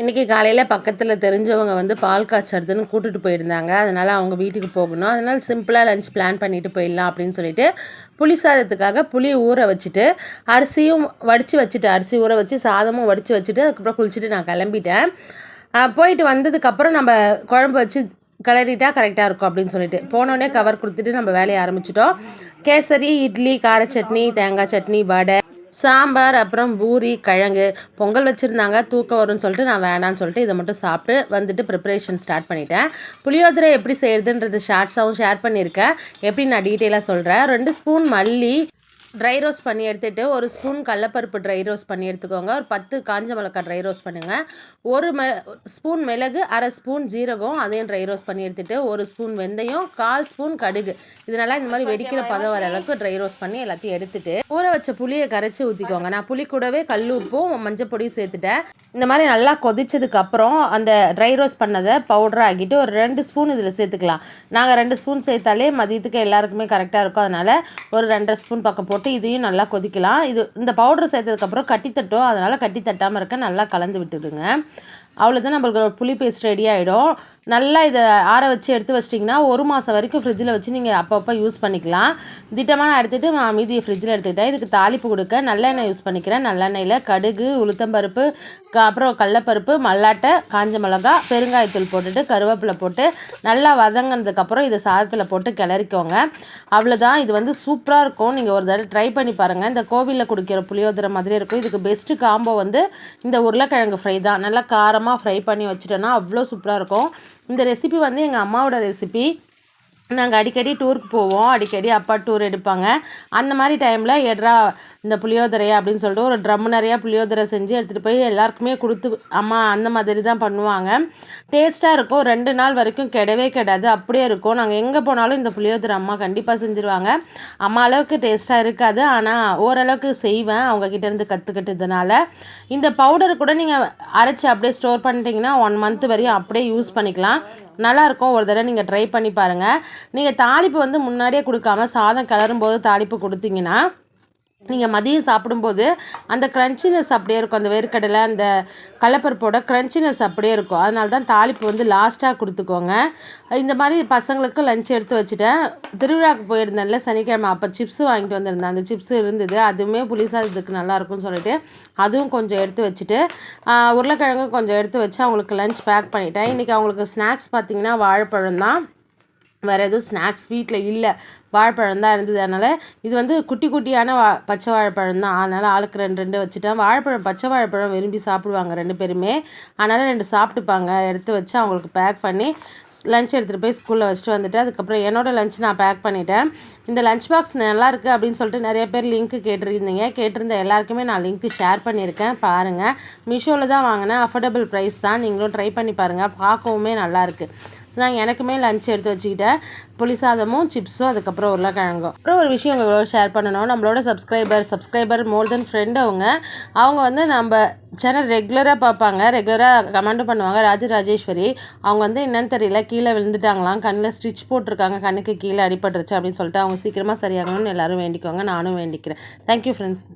இன்றைக்கி காலையில் பக்கத்தில் தெரிஞ்சவங்க வந்து பால் காய்ச்சறதுன்னு கூட்டிகிட்டு போயிருந்தாங்க. அதனால் அவங்க வீட்டுக்கு போகணும். அதனால் சிம்பிளாக லஞ்ச் பிளான் பண்ணிட்டு போயிடலாம் அப்படின்னு சொல்லிட்டு புளி சாதத்துக்காக புளி ஊற வச்சுட்டு அரிசியும் வடித்து வச்சுட்டு அரிசி ஊற வச்சு சாதமும் வடித்து வச்சுட்டு அதுக்கப்புறம் குளிச்சுட்டு நான் கிளம்பிட்டேன். போயிட்டு வந்ததுக்கப்புறம் நம்ம குழம்பு வச்சு கிளறிட்டா கரெக்டாக இருக்கும் அப்படின்னு சொல்லிட்டு. போனோடனே கவர் கொடுத்துட்டு நம்ம வேலையை ஆரம்பிச்சிட்டோம். கேசரி இட்லி கார சட்னி தேங்காய் சட்னி வடை சாம்பார் அப்புறம் பூரி கிழங்கு. பொங்கல் வச்சுருந்தாங்க தூக்கம் வரும்னு சொல்லிட்டு நான் வேணான்னு சொல்லிட்டு இதை மட்டும் சாப்பிட்டு வந்துட்டு ப்ரிப்பரேஷன் ஸ்டார்ட் பண்ணிட்டேன். புளியோதரை எப்படி செய்கிறதுன்றது ஷார்ட்ஸாகவும் ஷேர் பண்ணியிருக்கேன். எப்படி நான் டீட்டெயிலாக சொல்கிறேன் ரெண்டு ஸ்பூன் மல்லி ட்ரை ரோஸ்ட் பண்ணி எடுத்துகிட்டு ஒரு ஸ்பூன் கடலப்பருப்பு ட்ரை ரோஸ்ட் பண்ணி எடுத்துக்கோங்க. ஒரு பத்து காஞ்ச மிளகாய் ட்ரை ரோஸ்ட் பண்ணுங்கள் ஒரு மெ ஸ்பூன் மிளகு அரை ஸ்பூன் ஜீரகம் அதையும் ட்ரை ரோஸ்ட் பண்ணி எடுத்துகிட்டு ஒரு ஸ்பூன் வெந்தயம் கால் ஸ்பூன் கடுகு. இதனால இந்த மாதிரி வெடிக்கிற பதம் வர அளவுக்கு ட்ரை ரோஸ்ட் பண்ணி எல்லாத்தையும் எடுத்துட்டு ஊற வச்ச புளியை கரைச்சி ஊற்றிக்கோங்க நான் புளி கூடவே கல் உப்பும் மஞ்சள் பொடியும் சேர்த்துட்டேன். இந்த மாதிரி நல்லா கொதிச்சதுக்கு அப்புறம் அந்த ட்ரை ரோஸ்ட் பண்ணதை பவுடர் ஆக்கிட்டு ஒரு ரெண்டு ஸ்பூன் இதில் சேர்த்துக்கலாம். நாங்கள் ரெண்டு ஸ்பூன் சேர்த்தாலே மதியத்துக்கு எல்லாருக்குமே கரெக்டாக இருக்கும். அதனால் ஒரு ரெண்டரை ஸ்பூன் பக்கம் போட்டு இதையும் நல்லா கொதிக்கலாம். இது இந்த பவுடர் சேர்த்ததுக்கப்புறம் கட்டி தட்டும் அதனால் கட்டி தட்டாமல் இருக்க நல்லா கலந்து விட்டுடுங்க. அவ்வளோதான் நம்மளுக்கு ஒரு புளி பேஸ்ட் ரெடி ஆகிடும் நல்லா இதை ஆற வச்சு எடுத்து வச்சிட்டிங்கன்னா ஒரு மாதம் வரைக்கும் ஃப்ரிட்ஜில் வச்சு நீங்கள் அப்பப்போ யூஸ் பண்ணிக்கலாம். திட்டமாக நான் எடுத்துகிட்டு நான் மீதியை ஃப்ரிட்ஜில் எடுத்துக்கிட்டேன். இதுக்கு தாளிப்பு கொடுக்க நல்லெண்ணெய் யூஸ் பண்ணிக்கிறேன். நல்லெண்ணெயில் கடுகு உளுத்தம்பருப்பு க அப்புறம் கடலப்பருப்பு மல்லாட்டை காஞ்ச மிளகா பெருங்காயத்தூள் போட்டுட்டு கருவேப்பிலை போட்டு நல்லா வதங்கினதுக்கப்புறம் இதை சாதத்தில் போட்டு கிளறிக்கோங்க. அவ்வளோதான் இது வந்து சூப்பராக இருக்கும். நீங்கள் ஒரு தடவை ட்ரை பண்ணி பாருங்கள் இந்த கோவிலில் குடிக்கிற புளியோதரை மாதிரி இருக்கும். இதுக்கு பெஸ்ட்டு காம்போ வந்து இந்த உருளைக்கிழங்கு ஃப்ரை தான். நல்லா காரமாக ஃப்ரை பண்ணி வச்சுட்டோன்னா அவ்வளோ சூப்பராக இருக்கும். இந்த ரெசிபி வந்து எங்கள் அம்மாவோட ரெசிபி நாங்கள் அடிக்கடி டூருக்கு போவோம். அடிக்கடி அப்பா டூர் எடுப்பாங்க. அந்த மாதிரி டைமில் எட்ரா இந்த புளியோதரை அப்படின்னு சொல்லிட்டு ஒரு ட்ரம் நிறையா புளியோதரை செஞ்சு எடுத்துகிட்டு போய் எல்லாருக்குமே கொடுத்து அம்மா அந்த மாதிரி தான் பண்ணுவாங்க. டேஸ்ட்டாக இருக்கும். ரெண்டு நாள் வரைக்கும் கெடவே கெடாது. அப்படியே இருக்கும். நாங்கள் எங்கே போனாலும் இந்த புளியோதரை அம்மா கண்டிப்பாக செஞ்சுருவாங்க. அம்மா அளவுக்கு டேஸ்ட்டாக இருக்காது. ஆனால் ஓரளவுக்கு செய்வேன். அவங்க கிட்டேருந்து கற்றுக்கிட்டதுனால இந்த பவுடர் கூட நீங்கள் அரைச்சி அப்படியே ஸ்டோர் பண்ணிட்டீங்கன்னா ஒன் மந்த் வரையும் அப்படியே யூஸ் பண்ணிக்கலாம். நல்லாயிருக்கும். ஒரு தடவை நீங்கள் ட்ரை பண்ணி பாருங்கள் நீங்கள் தாளிப்பு வந்து முன்னாடியே கொடுக்காம சாதம் கிளறும் போது தாளிப்பு கொடுத்தீங்கன்னா நீங்கள் மதியம் சாப்பிடும்போது அந்த க்ரன்ச்சினஸ் அப்படியே இருக்கும். அந்த வேர்க்கடலை அந்த கடலப்பருப்போட க்ரன்ச்சினஸ் அப்படியே இருக்கும். அதனால தான் தாளிப்பு வந்து லாஸ்ட்டாக கொடுத்துக்கோங்க. இந்த மாதிரி பசங்களுக்கு லஞ்ச் எடுத்து வச்சுட்டேன். திருவிழாவுக்கு போயிருந்தேன்ல சனிக்கிழமை. அப்போ சிப்ஸ் வாங்கிட்டு வந்திருந்தேன். அந்த சிப்ஸ் இருந்தது. அதுவுமே புளிசாதத்துக்கு நல்லாயிருக்கும்னு சொல்லிட்டு அதுவும் கொஞ்சம் எடுத்து வச்சுட்டு உருளைக்கிழங்கும் உருளைக்கிழங்கு கொஞ்சம் எடுத்து வச்சு அவங்களுக்கு லஞ்ச் பேக் பண்ணிட்டேன். இன்றைக்கி அவங்களுக்கு ஸ்நாக்ஸ் பார்த்திங்கன்னா வாழைப்பழம் தான் வேறு எதுவும் ஸ்நாக்ஸ் வீட்டில் இல்லை. வாழைப்பழம் தான் இருந்தது. அதனால் இது வந்து குட்டி குட்டியான வா பச்சை வாழைப்பழம் தான். அதனால் ஆளுக்கு ரெண்டு ரெண்டு வச்சுட்டேன். வாழைப்பழம் பச்சை வாழைப்பழம் விரும்பி சாப்பிடுவாங்க ரெண்டு பேருமே. அதனால் ரெண்டு சாப்பிட்டுப்பாங்க. எடுத்து வச்சு அவங்களுக்கு பேக் பண்ணி லஞ்ச் எடுத்துகிட்டு போய் ஸ்கூலில் வச்சுட்டு வந்துட்டு அதுக்கப்புறம் என்னோடய லஞ்ச் நான் பேக் பண்ணிட்டேன். இந்த லஞ்ச் பாக்ஸ் நல்லா இருக்குது அப்படின்னு சொல்லிட்டு நிறைய பேர் லிங்க் கேட்டிருந்தீங்க. கேட்டிருந்த எல்லாருக்குமே நான் லிங்க் ஷேர் பண்ணியிருக்கேன். பாருங்கள் மீஷோவில் தான் வாங்கினேன். அஃபோர்டபுள் ப்ரைஸ் தான். நீங்களும் ட்ரை பண்ணி பாருங்கள் பார்க்கவுமே நல்லாயிருக்கு நான் எனக்குமே லஞ்ச் எடுத்து வச்சுக்கிட்டேன். புளிசாதமும் சிப்ஸும் அதுக்கப்புறம் உருளைக்கிழங்கும். அப்புறம் ஒரு விஷயம் உங்களோட ஷேர் பண்ணணும். நம்மளோட subscriber subscriber more then friend அவங்க. அவங்க வந்து நம்ம சேனல் ரெகுலராக பார்ப்பாங்க. ரெகுலராக கமெண்ட் பண்ணுவாங்க. ராஜ ராஜேஸ்வரி. அவங்க வந்து என்னன்னு தெரியல கீழே விழுந்துட்டாங்களாம். கண்ணில் ஸ்டிச் போட்டிருக்காங்க. கண்ணுக்கு கீழே அடிபட்டுருச்சு அப்படின்னு சொல்லிட்டு அவங்க சீக்கிரமாக சரியாகணும்னு எல்லோரும் வேண்டிக்கோங்க. நானும் வேண்டிக்கிறேன். Thank you friends